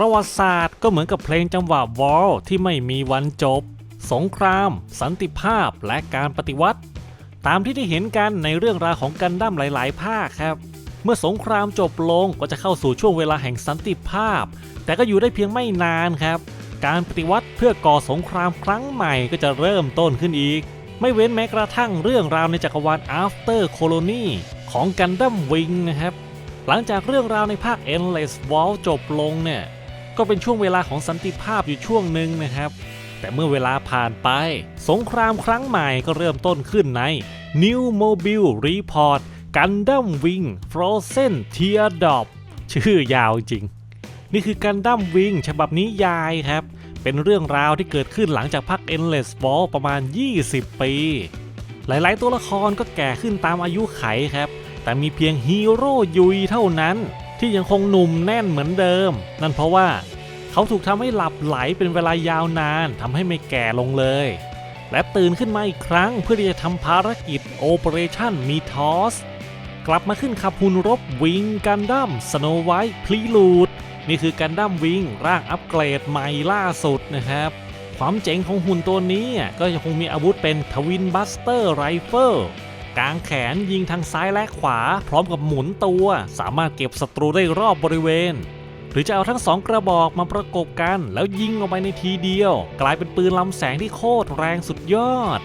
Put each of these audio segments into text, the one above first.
ประวัติศาสตร์ก็เหมือนกับเพลงจังหวะวอลที่ไม่มีวันจบ สงคราม สันติภาพและการปฏิวัติ ตามที่ได้เห็นกันในเรื่องราวของกันดั้มหลาย ๆ ภาคครับ เมื่อสงครามจบลงก็จะเข้าสู่ช่วงเวลาแห่งสันติภาพ แต่ก็อยู่ได้เพียงไม่นานครับ การปฏิวัติเพื่อก่อสงครามครั้งใหม่ก็จะเริ่มต้นขึ้นอีก ไม่เว้นแม้กระทั่งเรื่องราวในจักรวาล After Colony ของกันดั้มวิงนะครับหลังจากเรื่องราวในภาค Endless Wall จบลงเนี่ย ก็เป็นช่วงเวลาของสันติภาพอยู่ช่วงหนึ่งนะครับ แต่เมื่อเวลาผ่านไป สงครามครั้งใหม่ก็เริ่มต้นขึ้นใน New Mobile Report Gundam Wing Frozen Teardrop ชื่อยาวจริง นี่คือ Gundam Wing ฉบับนี้ยายครับ เป็นเรื่องราวที่เกิดขึ้นหลังจากพัก Endless Wall ประมาณ 20 ปี หลายๆ ตัวละครก็แก่ขึ้นตามอายุไขครับ แต่มีเพียงฮีโร่ยุยเท่านั้นที่ยังคงหนุ่มแน่นเหมือนเดิม นั่นเพราะว่า เขาถูกทำให้หลับไหลเป็นเวลายาวนานทำให้ไม่แก่ลงเลย และตื่นขึ้นมาอีกครั้งเพื่อที่จะทำภารกิจ Operation m e t o s กลับมาขึ้นขับหุ่นรบวิงกันดั้มสโนไวท์พลีลูดนี่คือกันดั้มวิงร่างอัปเกรดใหม่ล่าสุดนะครับความเจ๋งของหุ่นตัวนี้ก็ยังคงมีอาวุธเป็นทวินบัสเตอร์ไรเฟิลกางแขนยิงทางซ้ายและขวา พร้อมกับหมุนตัว สามารถเก็บศัตรูได้รอบบริเวณ หรือจะเอาทั้งสองกระบอกมาประกบกัน แล้วยิงออกไปในทีเดียว กลายเป็นปืนลำแสงที่โคตรแรงสุดยอด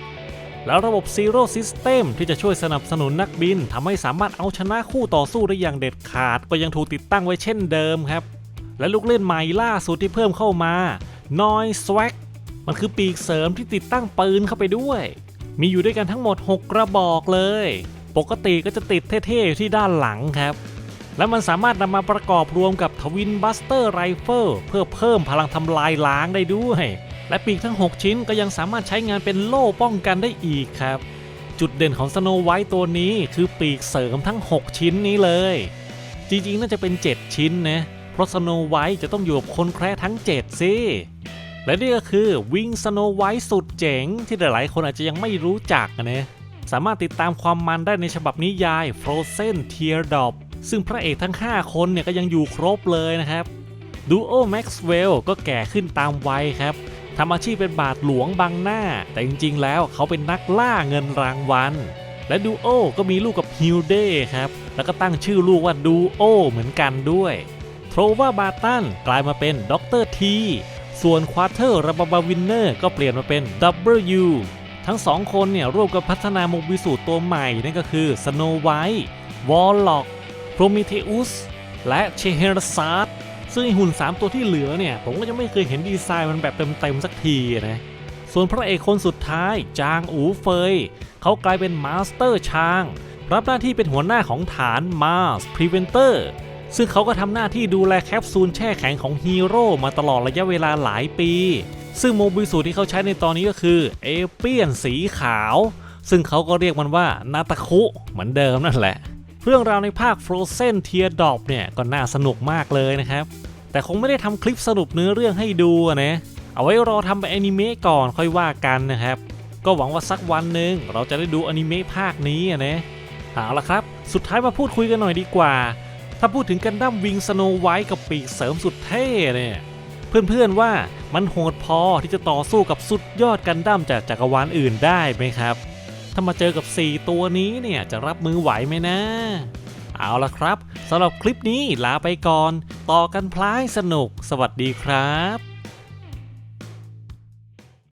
แล้วระบบ Zero System ที่จะช่วยสนับสนุนนักบินทำให้สามารถเอาชนะคู่ต่อสู้ได้อย่างเด็ดขาด ก็ยังถูกติดตั้งไว้เช่นเดิมครับ และลูกเล่นใหม่ล่าสุดที่เพิ่มเข้ามา Noise Swag มันคือปีกเสริมที่ติดตั้งปืนเข้าไปด้วย มีอยู่ด้วยกันทั้งหมด 6 กระบอกเลย ปกติก็จะติดเท่ๆอยู่ที่ด้านหลังครับ และมันสามารถนำมาประกอบรวมกับทวินบัสเตอร์ไรเฟิลเพื่อเพิ่มพลังทำลายล้างได้ด้วย และปีกทั้ง 6 ชิ้นก็ยังสามารถใช้งานเป็นโล่ป้องกันได้อีกครับ จุดเด่นของสโนไวท์ตัวนี้คือปีกเสริมทั้ง 6 ชิ้นนี้เลย จริงๆ น่าจะเป็น 7 ชิ้นนะเพราะสโนไวท์จะต้องอยู่กับคนแคร์ทั้ง 7 สิ และนี่ก็คือวิงสโนไวท์สุดเจ๋งที่หลายๆ คนอาจจะยังไม่รู้จักนะสามารถติดตามความมันได้ในฉบับนิยาย Frozen Teardrop ซึ่งพระเอกทั้ง 5 คนเนี่ยก็ยังอยู่ครบเลยนะครับดูโอแม็กซ์เวลก็แก่ขึ้นตามวัยครับทำอาชีพเป็นบาทหลวงบังหน้า แต่จริงๆ แล้วเขาเป็นนักล่าเงินรางวัล และดูโอก็มีลูกกับฮิลเด้ครับ แล้วก็ตั้งชื่อลูกว่าดูโอเหมือนกันด้วยโทรวาบาตันกลายมาเป็นด็อกเตอร์ทีส่วนควาเตอร์ระบาบาวินเนอร์ก็เปลี่ยนมาเป็น W ทั้งสองคนเนี่ยร่วมกันพัฒนาโมบิสูตรตัวใหม่นั่นก็คือสโนไวท์วอลล็อก โพรเมเทอุสและเชเฮรซาร์ดซึ่งหุ่น 3 ตัวที่เหลือเนี่ย ผมก็ยังไม่เคยเห็นดีไซน์มันแบบเต็มๆสักทีนะ ส่วนพระเอกคนสุดท้าย จางอูเฟย เขากลายเป็นมาสเตอร์ชาง รับหน้าที่เป็นหัวหน้าของฐาน Mars Preventer ซึ่งเขาก็ทำหน้าที่ดูแลแคปซูลแช่แข็งของฮีโร่มาตลอดระยะเวลาหลายปี ซึ่งโมบิสูตรที่เขาใช้ในตอนนี้ก็คือเอเปียนสีขาว ซึ่งเขาก็เรียกมันว่านาตาคุเหมือนเดิมนั่นแหละ เรื่องราวในภาค Frozen Teardrop เนี่ยก็น่าสนุกมากเลยนะครับ แต่คงไม่ได้ทำคลิปสรุปเนื้อเรื่องให้ดูอะนะเอาไว้รอทำเป็นอนิเมะก่อนค่อยว่ากันนะครับ ก็หวังว่าสักวันหนึ่งเราจะได้ดูอนิเมะภาคนี้อะนะเอาละครับ สุดท้ายมาพูดคุยกันหน่อยดีกว่า ถ้าพูดถึงกันดั้มวิงสโนไวท์กับปีกเสริมสุดเท่เนี่ยเพื่อนๆว่ามันโหดพอที่จะต่อสู้กับสุดยอดกันดั้มจากจักรวาลอื่นได้ไหมครับ ถ้ามาเจอกับ 4 ตัวนี้เนี่ยจะรับมือไหวไหมนะ เอาละครับสำหรับคลิปนี้ลาไปก่อน ต่อกันพลายสนุก สวัสดีครับ